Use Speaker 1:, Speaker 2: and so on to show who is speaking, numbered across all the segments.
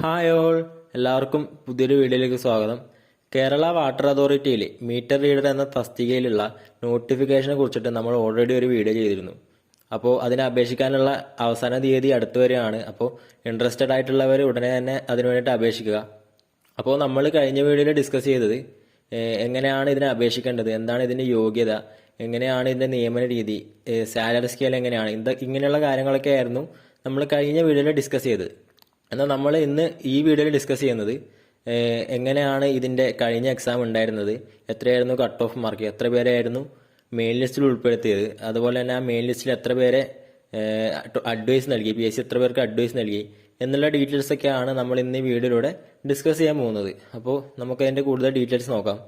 Speaker 1: Hi all. എല്ലാവർക്കും പുതിയൊരു വീഡിയോയിലേക്ക് സ്വാഗതം. കേരള വാട്ടർ അതോറിറ്റിയിൽ മീറ്റർ റീഡർ എന്ന തസ്തികയിലുള്ള നോട്ടിഫിക്കേഷനെ കുറിച്ചിട്ട് നമ്മൾ ഓൾറെഡി ഒരു വീഡിയോ ചെയ്തിരുന്നു. അപ്പോൾ അതിന് അപേക്ഷിക്കാനുള്ള അവസാന തീയതി അടുത്ത് വരെയാണ്. അപ്പോൾ ഇൻട്രസ്റ്റഡ് ആയിട്ടുള്ളവർ ഉടനെ തന്നെ അതിനു വേണ്ടിയിട്ട് അപേക്ഷിക്കുക. അപ്പോൾ നമ്മൾ കഴിഞ്ഞ വീഡിയോയിൽ ഡിസ്കസ് ചെയ്തത് എങ്ങനെയാണ് ഇതിനെ അപേക്ഷിക്കേണ്ടത്? എന്താണ് ഇതിന്റെ യോഗ്യത? എങ്ങനെയാണ് ഇതിന്റെ നിയമന രീതി? സാലറി സ്കെയിൽ എങ്ങനെയാണ്? ഇങ്ങനെയുള്ള കാര്യങ്ങളൊക്കെ ആയിരുന്നു നമ്മൾ കഴിഞ്ഞ വീഡിയോയിൽ ഡിസ്കസ് ചെയ്തത്. എന്നാൽ നമ്മൾ ഇന്ന് ഈ വീഡിയോയിൽ ഡിസ്കസ് ചെയ്യുന്നത് എങ്ങനെയാണ് ഇതിന്റെ കഴിഞ്ഞ എക്സാം ഉണ്ടായിരുന്നത് എത്രയായിരുന്നു കട്ട് ഓഫ് മാർക്ക് എത്ര പേരായിരുന്നു മെയിൻ ലിസ്റ്റിൽ ഉൾപ്പെടുത്തിയത് അതുപോലെ തന്നെ ആ മെയിൻ ലിസ്റ്റിൽ എത്ര പേരെ അഡ്വൈസ് നൽകി പി എസ് സി എത്ര പേർക്ക് അഡ്വൈസ് നൽകി എന്നുള്ള ഡീറ്റെയിൽസ് ഒക്കെയാണ് നമ്മൾ ഇന്ന് ഈ വീഡിയോയിലൂടെ ഡിസ്കസ് ചെയ്യാൻ പോകുന്നത്. അപ്പോൾ നമുക്ക് അതിന്റെ കൂടുതൽ ഡീറ്റെയിൽസ് നോക്കാം.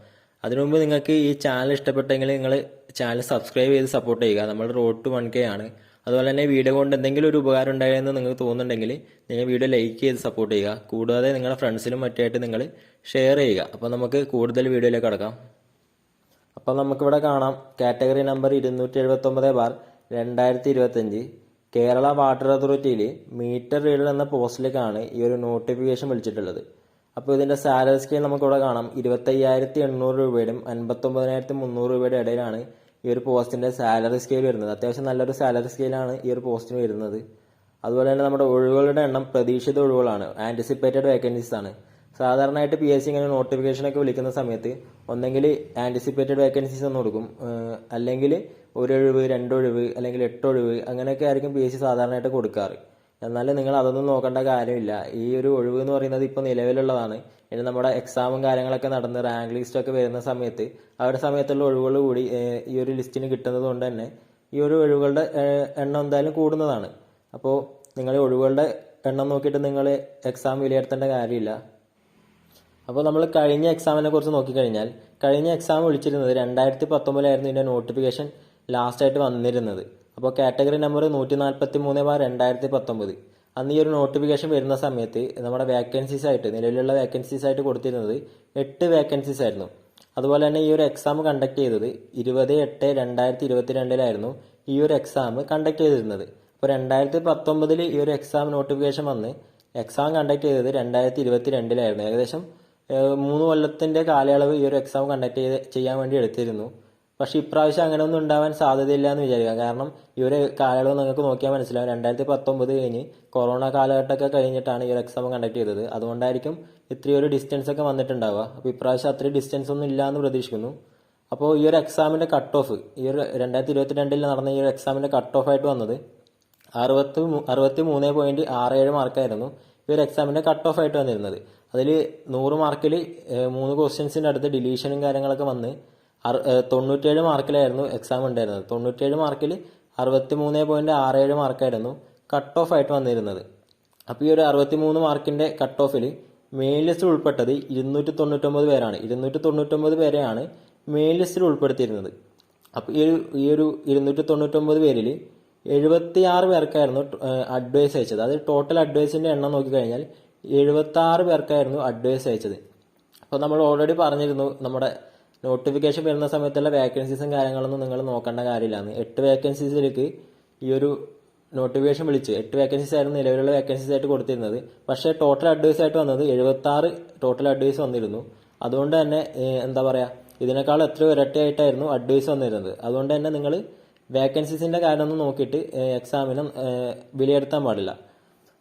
Speaker 1: അതിനു മുമ്പ് നിങ്ങൾക്ക് ഈ ചാനൽ ഇഷ്ടപ്പെട്ടെങ്കിൽ നിങ്ങൾ ചാനൽ സബ്സ്ക്രൈബ് ചെയ്ത് സപ്പോർട്ട് ചെയ്യുക. നമ്മൾ റോഡ് ടു വൺ കെ ആണ്. അതുപോലെ തന്നെ വീഡിയോ കൊണ്ട് എന്തെങ്കിലും ഒരു ഉപകാരം ഉണ്ടായെന്ന് നിങ്ങൾക്ക് തോന്നുന്നുണ്ടെങ്കിൽ നിങ്ങൾ വീഡിയോ ലൈക്ക് ചെയ്ത് സപ്പോർട്ട് ചെയ്യുക. കൂടാതെ നിങ്ങളുടെ ഫ്രണ്ട്സിനും മറ്റായിട്ട് നിങ്ങൾ ഷെയർ ചെയ്യുക. അപ്പോൾ നമുക്ക് കൂടുതൽ വീഡിയോയിലേക്ക് കടക്കാം. അപ്പോൾ നമുക്കിവിടെ കാണാം. കാറ്റഗറി നമ്പർ ഇരുന്നൂറ്റി എഴുപത്തൊമ്പത് ബാർ രണ്ടായിരത്തി ഇരുപത്തഞ്ച് കേരള വാട്ടർ അതോറിറ്റിയിൽ മീറ്റർ റീഡർ എന്ന പോസ്റ്റിലേക്കാണ് ഈ ഒരു നോട്ടിഫിക്കേഷൻ വിളിച്ചിട്ടുള്ളത്. അപ്പോൾ ഇതിന്റെ സാലറി സ്കെയിൽ നമുക്കിവിടെ കാണാം. ഇരുപത്തയ്യായിരത്തി എണ്ണൂറ് രൂപയുടെയും അൻപത്തൊമ്പതിനായിരത്തി മുന്നൂറ് രൂപയുടെ ഇടയിലാണ് ഈ ഒരു പോസ്റ്റിന്റെ സാലറി സ്കെയിൽ വരുന്നത്. അത്യാവശ്യം നല്ലൊരു സാലറി സ്കെയിലാണ് ഈ ഒരു പോസ്റ്റിന് വരുന്നത്. അതുപോലെ തന്നെ നമ്മുടെ ഒഴിവുകളുടെ എണ്ണം പ്രതീക്ഷിത ഒഴിവുകളാണ്. ആന്റിസിപ്പേറ്റഡ് വേക്കൻസീസ് ആണ്. സാധാരണയായിട്ട് പി എസ് സി ഇങ്ങനെ നോട്ടിഫിക്കേഷനൊക്കെ വിളിക്കുന്ന സമയത്ത് ഒന്നെങ്കിൽ ആന്റിസിപ്പേറ്റഡ് വേക്കൻസീസ് എന്ന് കൊടുക്കും. അല്ലെങ്കിൽ ഒരു ഒഴിവ് രണ്ടൊഴിവ് അല്ലെങ്കിൽ എട്ടൊഴിവ് അങ്ങനെയൊക്കെ ആയിരിക്കും പി എസ് സി സാധാരണയായിട്ട് കൊടുക്കാറ്. എന്നാൽ നിങ്ങൾ അതൊന്നും നോക്കേണ്ട കാര്യമില്ല. ഈ ഒരു ഒഴിവ് എന്ന് പറയുന്നത് ഇപ്പോൾ നിലവിലുള്ളതാണ്. ഇനി നമ്മുടെ എക്സാമും കാര്യങ്ങളൊക്കെ നടന്ന് റാങ്ക് ലിസ്റ്റ് ഒക്കെ വരുന്ന സമയത്ത് ഒരു സമയത്തുള്ള ഒഴിവുകൾ കൂടി ഈ ഒരു ലിസ്റ്റിന് കിട്ടുന്നത് കൊണ്ട് തന്നെ ഈ ഒരു ഒഴിവുകളുടെ എണ്ണം എന്തായാലും കൂടുന്നതാണ്. അപ്പോൾ നിങ്ങൾ ഒഴിവുകളുടെ എണ്ണം നോക്കിയിട്ട് നിങ്ങൾ എക്സാം വിലയിരുത്തേണ്ട കാര്യമില്ല. അപ്പോൾ നമ്മൾ കഴിഞ്ഞ എക്സാമിനെ കുറിച്ച് നോക്കിക്കഴിഞ്ഞാൽ കഴിഞ്ഞ എക്സാം വിളിച്ചിരുന്നത് രണ്ടായിരത്തി പത്തൊമ്പതിലായിരുന്നു ഇതിന്റെ നോട്ടിഫിക്കേഷൻ ലാസ്റ്റായിട്ട് വന്നിരുന്നത്. അപ്പോൾ കാറ്റഗറി നമ്പർ നൂറ്റി നാൽപ്പത്തി മൂന്ന് ബാർ രണ്ടായിരത്തി പത്തൊമ്പത് അന്ന് ഈ ഒരു നോട്ടിഫിക്കേഷൻ വരുന്ന സമയത്ത് നമ്മുടെ വേക്കൻസീസ് ആയിട്ട് നിലവിലുള്ള വേക്കൻസീസ് ആയിട്ട് കൊടുത്തിരുന്നത് എട്ട് വേക്കൻസീസ് ആയിരുന്നു. അതുപോലെ തന്നെ ഈ ഒരു എക്സാം കണ്ടക്ട് ചെയ്തത് ഇരുപത് എട്ട് രണ്ടായിരത്തി ഇരുപത്തിരണ്ടിലായിരുന്നു ഈ ഒരു എക്സാം കണ്ടക്ട് ചെയ്തിരുന്നത്. അപ്പോൾ രണ്ടായിരത്തി പത്തൊമ്പതിൽ ഈ ഒരു എക്സാം നോട്ടിഫിക്കേഷൻ വന്ന് എക്സാം കണ്ടക്ട് ചെയ്തത് രണ്ടായിരത്തി ഇരുപത്തി രണ്ടിലായിരുന്നു ഏകദേശം മൂന്ന് കൊല്ലത്തിന്റെ കാലയളവ് ഈ ഒരു എക്സാം കണ്ടക്ട് ചെയ്ത് ചെയ്യാൻ വേണ്ടി എടുത്തിരുന്നു. പക്ഷെ ഇപ്രാവശ്യം അങ്ങനെ ഒന്നും ഉണ്ടാവാൻ സാധ്യതയില്ല എന്ന് വിചാരിക്കുക. കാരണം ഈ ഒരു കാലയളവ് നിങ്ങൾക്ക് നോക്കിയാൽ മനസ്സിലാവും. രണ്ടായിരത്തി പത്തൊമ്പത് കഴിഞ്ഞ് കൊറോണ കാലഘട്ടമൊക്കെ കഴിഞ്ഞിട്ടാണ് ഈ ഒരു എക്സാം കണ്ടക്ട് ചെയ്തത്. അതുകൊണ്ടായിരിക്കും ഇത്രയൊരു ഡിസ്റ്റൻസ് ഒക്കെ വന്നിട്ടുണ്ടാവുക. അപ്പോൾ ഇപ്രാവശ്യം അത്രയും ഡിസ്റ്റൻസ് ഒന്നും ഇല്ല എന്ന് പ്രതീക്ഷിക്കുന്നു. അപ്പോൾ ഈ ഒരു എക്സാമിന്റെ കട്ട് ഓഫ് ഈ ഒരു രണ്ടായിരത്തി ഇരുപത്തി രണ്ടിൽ നടന്ന ഈ ഒരു എക്സാമിന്റെ കട്ട് ഓഫ് ആയിട്ട് വന്നത് അറുപത്തി അറുപത്തി മൂന്ന് പോയിന്റ് ആറ് ഏഴ് മാർക്കായിരുന്നു ഈ ഒരു എക്സാമിന്റെ കട്ട് ഓഫ് ആയിട്ട് വന്നിരുന്നത്. അതിൽ നൂറ് മാർക്കിൽ മൂന്ന് ക്വസ്റ്റ്യൻസിന്റെ അടുത്ത് ഡിലീഷനും കാര്യങ്ങളൊക്കെ വന്ന് തൊണ്ണൂറ്റേഴ് മാർക്കിലായിരുന്നു എക്സാം ഉണ്ടായിരുന്നത്. തൊണ്ണൂറ്റേഴ് മാർക്കിൽ അറുപത്തി മൂന്ന് പോയിന്റ് ആറ് ഏഴ് മാർക്കായിരുന്നു കട്ട് ഓഫ് ആയിട്ട് വന്നിരുന്നത്. അപ്പോൾ ഈ ഒരു അറുപത്തി മൂന്ന് മാർക്കിന്റെ കട്ട് ഓഫിൽ മെയിൻ ലിസ്റ്റിൽ ഉൾപ്പെട്ടത് ഇരുന്നൂറ്റി തൊണ്ണൂറ്റൊമ്പത് പേരാണ്. ഇരുന്നൂറ്റി തൊണ്ണൂറ്റൊമ്പത് പേരെയാണ് മെയിൻ ലിസ്റ്റിൽ ഉൾപ്പെടുത്തിയിരുന്നത്. അപ്പോൾ ഈ ഒരു ഈ ഒരു ഇരുന്നൂറ്റി തൊണ്ണൂറ്റൊമ്പത് പേരിൽ എഴുപത്തി ആറ് പേർക്കായിരുന്നു അഡ്വൈസ് അയച്ചത് അത് ടോട്ടൽ അഡ്വൈസിന്റെ എണ്ണം നോക്കിക്കഴിഞ്ഞാൽ എഴുപത്തി ആറ് പേർക്കായിരുന്നു അഡ്വൈസ് അയച്ചത്. അപ്പോൾ നമ്മൾ ഓൾറെഡി പറഞ്ഞിരുന്നു നമ്മുടെ നോട്ടിഫിക്കേഷൻ വരുന്ന സമയത്തുള്ള വേക്കൻസീസും കാര്യങ്ങളൊന്നും നിങ്ങൾ നോക്കേണ്ട കാര്യമില്ലാന്ന് എട്ട് വേക്കൻസീസിലേക്ക് ഈ ഒരു നോട്ടിഫിക്കേഷൻ വിളിച്ചു. എട്ട് വേക്കൻസീസ് ആയിരുന്നു നിലവിലുള്ള വേക്കൻസീസ് ആയിട്ട് കൊടുത്തിരുന്നത്. പക്ഷേ ടോട്ടൽ അഡ്വൈസ് ആയിട്ട് വന്നത് എഴുപത്തി ആറ് ടോട്ടൽ അഡ്വൈസ് വന്നിരുന്നു. അതുകൊണ്ട് തന്നെ എന്താ പറയാ ഇതിനേക്കാൾ എത്രയോ ഇരട്ടിയായിട്ടായിരുന്നു അഡ്വൈസ് വന്നിരുന്നത്. അതുകൊണ്ട് തന്നെ നിങ്ങൾ വേക്കൻസീസിന്റെ കാര്യമൊന്നും നോക്കിയിട്ട് എക്സാമിനും വിലയിരുത്താൻ പാടില്ല.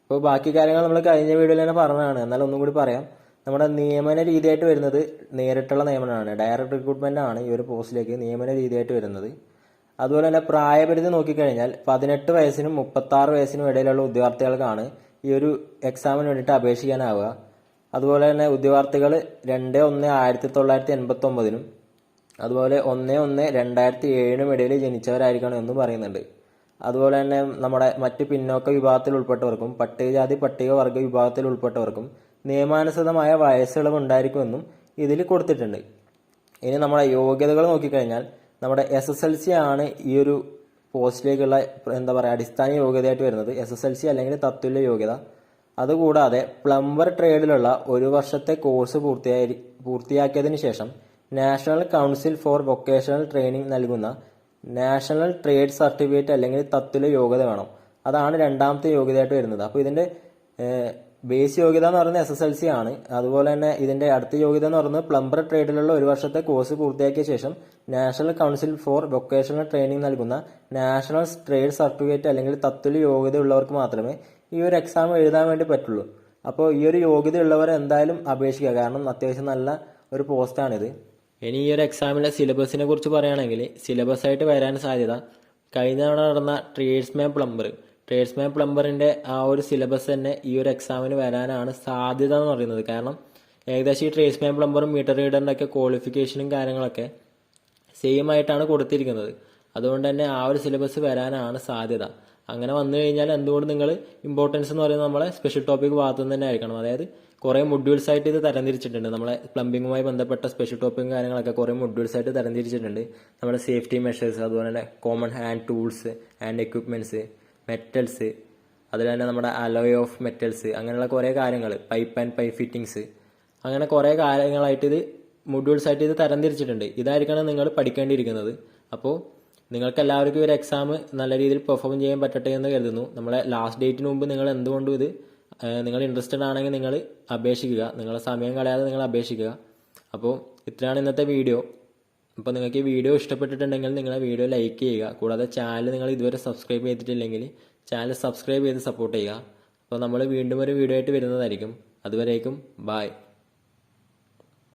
Speaker 1: അപ്പോൾ ബാക്കി കാര്യങ്ങൾ നമ്മൾ കഴിഞ്ഞ വീഡിയോയിൽ തന്നെ പറഞ്ഞതാണ്. എന്നാൽ ഒന്നും കൂടി പറയാം. നമ്മുടെ നിയമന രീതിയായിട്ട് വരുന്നത് നേരിട്ടുള്ള നിയമനമാണ്. ഡയറക്ട് റിക്രൂട്ട്മെന്റ് ആണ് ഈ ഒരു പോസ്റ്റിലേക്ക് നിയമന രീതിയായിട്ട് വരുന്നത്. അതുപോലെ തന്നെ പ്രായപരിധി നോക്കിക്കഴിഞ്ഞാൽ പതിനെട്ട് വയസ്സിനും മുപ്പത്താറ് വയസ്സിനും ഇടയിലുള്ള ഉദ്യോഗാർത്ഥികൾക്കാണ് ഈ ഒരു എക്സാമിന് വേണ്ടിയിട്ട് അപേക്ഷിക്കാനാവുക. അതുപോലെ തന്നെ ഉദ്യോഗാർത്ഥികൾ രണ്ട് ഒന്ന് ആയിരത്തി തൊള്ളായിരത്തി എൺപത്തി ഒമ്പതിനും അതുപോലെ ഒന്ന് ഒന്ന് രണ്ടായിരത്തി ഏഴിനും ഇടയിൽ ജനിച്ചവരായിരിക്കണം എന്നും പറയുന്നുണ്ട്. അതുപോലെ തന്നെ നമ്മുടെ മറ്റ് പിന്നോക്ക വിഭാഗത്തിൽ ഉൾപ്പെട്ടവർക്കും പട്ടികജാതി പട്ടികവർഗ വിഭാഗത്തിൽ ഉൾപ്പെട്ടവർക്കും നിയമാനുസൃതമായ വയസ്സുകളും ഉണ്ടായിരിക്കുമെന്നും ഇതിൽ കൊടുത്തിട്ടുണ്ട്. ഇനി നമ്മുടെ യോഗ്യതകൾ നോക്കിക്കഴിഞ്ഞാൽ നമ്മുടെ എസ് എസ് എൽ സി ആണ് ഈ ഒരു പോസ്റ്റിലേക്കുള്ള എന്താ പറയുക അടിസ്ഥാന യോഗ്യതയായിട്ട് വരുന്നത്. എസ് എസ് എൽ സി അല്ലെങ്കിൽ തത്തുല്യ യോഗ്യത. അതുകൂടാതെ പ്ലംബർ ട്രേഡിലുള്ള ഒരു വർഷത്തെ കോഴ്സ് പൂർത്തിയായി പൂർത്തിയാക്കിയതിന് ശേഷം national council for vocational training നൽകുന്ന നാഷണൽ ട്രേഡ് സർട്ടിഫിക്കറ്റ് അല്ലെങ്കിൽ തത്തുല്യ യോഗ്യത വേണം. അതാണ് രണ്ടാമത്തെ യോഗ്യതയായിട്ട് വരുന്നത്. അപ്പോൾ ഇതിന്റെ ബേസ് യോഗ്യത എന്ന് പറയുന്നത് എസ് എസ് എൽ സി ആണ്. അതുപോലെ തന്നെ ഇതിന്റെ അടുത്ത യോഗ്യത എന്ന് പറയുന്നത് പ്ലംബർ ട്രേഡിലുള്ള ഒരു വർഷത്തെ കോഴ്സ് പൂർത്തിയാക്കിയ ശേഷം national council for vocational training നൽകുന്ന നാഷണൽ ട്രേഡ് സർട്ടിഫിക്കറ്റ് അല്ലെങ്കിൽ തത്തുല്യ യോഗ്യത ഉള്ളവർക്ക് മാത്രമേ ഈ ഒരു എക്സാം എഴുതാൻ വേണ്ടി പറ്റുള്ളൂ. അപ്പോൾ ഈ ഒരു യോഗ്യത ഉള്ളവർ എന്തായാലും അപേക്ഷിക്കുക. കാരണം അത്യാവശ്യം നല്ല ഒരു പോസ്റ്റാണിത് ഇനി ഈ ഒരു എക്സാമിലെ സിലബസിനെ കുറിച്ച് പറയുകയാണെങ്കിൽ സിലബസ് ആയിട്ട് വരാൻ സാധ്യത കഴിഞ്ഞ തവണ നടന്ന ട്രേഡ്സ്മാൻ പ്ലംബർ ട്രേഡ്സ്മാൻ പ്ലംബറിന്റെ ആ ഒരു സിലബസ് തന്നെ ഈ ഒരു എക്സാമിന് വരാനാണ് സാധ്യത എന്ന് പറയുന്നത്. കാരണം ഏകദേശം ഈ ട്രേഡ്സ്മാൻ പ്ലംബറും മീറ്റർ റീഡറിന്റെ ഒക്കെ ക്വാളിഫിക്കേഷനും കാര്യങ്ങളൊക്കെ സെയിം ആയിട്ടാണ് കൊടുത്തിരിക്കുന്നത്. അതുകൊണ്ട് തന്നെ ആ ഒരു സിലബസ് വരാനാണ് സാധ്യത. അങ്ങനെ വന്നു കഴിഞ്ഞാൽ എന്തുകൊണ്ട് നിങ്ങൾ ഇമ്പോർട്ടൻസ് എന്ന് പറയുന്നത് നമ്മളെ സ്പെഷ്യൽ ടോപ്പിക് ഭാഗത്തു നിന്ന് തന്നെ ആയിരിക്കണം. അതായത് കുറേ മൊഡ്യൂൾസ് ആയിട്ട് ഇത് തരംതിരിച്ചിട്ടുണ്ട്. നമ്മളെ പ്ലംബിങ്ങുമായി ബന്ധപ്പെട്ട സ്പെഷ്യൽ ടോപ്പിക്കും കാര്യങ്ങളൊക്കെ കുറേ മൊഡ്യൂൾസ് ആയിട്ട് തരംതിരിച്ചിട്ടുണ്ട്. നമ്മുടെ സേഫ്റ്റി മെഷേഴ്സ് അതുപോലെ തന്നെ common hand tools and equipments metals അതിൽ തന്നെ നമ്മുടെ അലോയ് ഓഫ് മെറ്റൽസ് അങ്ങനെയുള്ള കുറേ കാര്യങ്ങൾ പൈപ്പ് ആൻഡ് പൈപ്പ് ഫിറ്റിങ്സ് അങ്ങനെ കുറേ കാര്യങ്ങളായിട്ട് ഇത് മൊഡ്യൂൾസ് ആയിട്ട് ഇത് തരംതിരിച്ചിട്ടുണ്ട്. ഇതായിരിക്കണം നിങ്ങൾ പഠിക്കേണ്ടിയിരിക്കുന്നത്. അപ്പോൾ നിങ്ങൾക്ക് എല്ലാവർക്കും ഒരു എക്സാം നല്ല രീതിയിൽ പെർഫോം ചെയ്യാൻ പറ്റട്ടെ എന്ന് കരുതുന്നു. നമ്മളെ ലാസ്റ്റ് ഡേറ്റിന് മുമ്പ് നിങ്ങൾ എന്തുകൊണ്ടും ഇത് നിങ്ങൾ ഇൻട്രസ്റ്റഡ് ആണെങ്കിൽ നിങ്ങൾ അപേക്ഷിക്കുക. നിങ്ങളെ സമയം കളയാതെ നിങ്ങൾ അപേക്ഷിക്കുക. അപ്പോൾ ഇത്രയാണ് ഇന്നത്തെ വീഡിയോ അപ്പോൾ നിങ്ങൾക്ക് ഈ വീഡിയോ ഇഷ്ടപ്പെട്ടിട്ടുണ്ടെങ്കിൽ നിങ്ങൾ വീഡിയോ ലൈക്ക് ചെയ്യുക. കൂടാതെ ചാനൽ നിങ്ങൾ ഇതുവരെ സബ്സ്ക്രൈബ് ചെയ്തിട്ടില്ലെങ്കിൽ ചാനൽ സബ്സ്ക്രൈബ് ചെയ്ത് സപ്പോർട്ട് ചെയ്യുക. അപ്പോൾ നമ്മൾ വീണ്ടും ഒരു വീഡിയോ ആയിട്ട് വരുന്നതായിരിക്കും. അതുവരേക്കും ബായ്